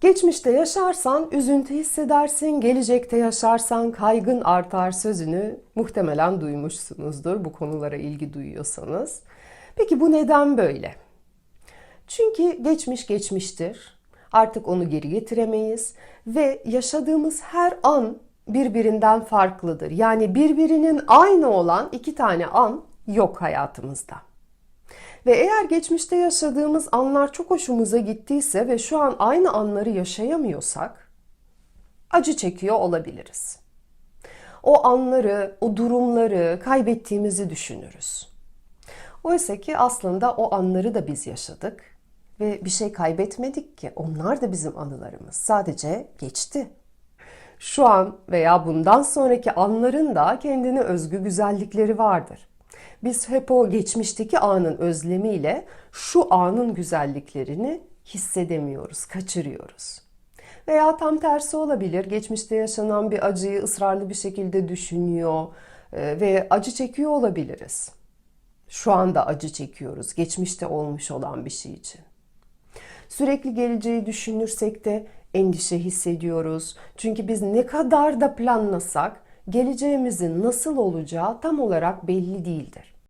Geçmişte yaşarsan üzüntü hissedersin, gelecekte yaşarsan kaygın artar sözünü muhtemelen duymuşsunuzdur bu konulara ilgi duyuyorsanız. Peki bu neden böyle? Çünkü geçmiş geçmiştir. Artık onu geri getiremeyiz ve yaşadığımız her an birbirinden farklıdır. Yani birbirinin aynı olan iki tane an yok hayatımızda. Ve eğer geçmişte yaşadığımız anlar çok hoşumuza gittiyse ve şu an aynı anları yaşayamıyorsak acı çekiyor olabiliriz. O anları, o durumları kaybettiğimizi düşünürüz. Oysa ki aslında o anları da biz yaşadık ve bir şey kaybetmedik ki. Onlar da bizim anılarımız. Sadece geçti. Şu an veya bundan sonraki anların da kendine özgü güzellikleri vardır. Biz hep o geçmişteki anın özlemiyle şu anın güzelliklerini hissedemiyoruz, kaçırıyoruz. Veya tam tersi olabilir. Geçmişte yaşanan bir acıyı ısrarlı bir şekilde düşünüyor e, ve acı çekiyor olabiliriz. Şu anda acı çekiyoruz geçmişte olmuş olan bir şey için. Sürekli geleceği düşünürsek de endişe hissediyoruz. Çünkü biz ne kadar da planlasak geleceğimizin nasıl olacağı tam olarak belli değildir.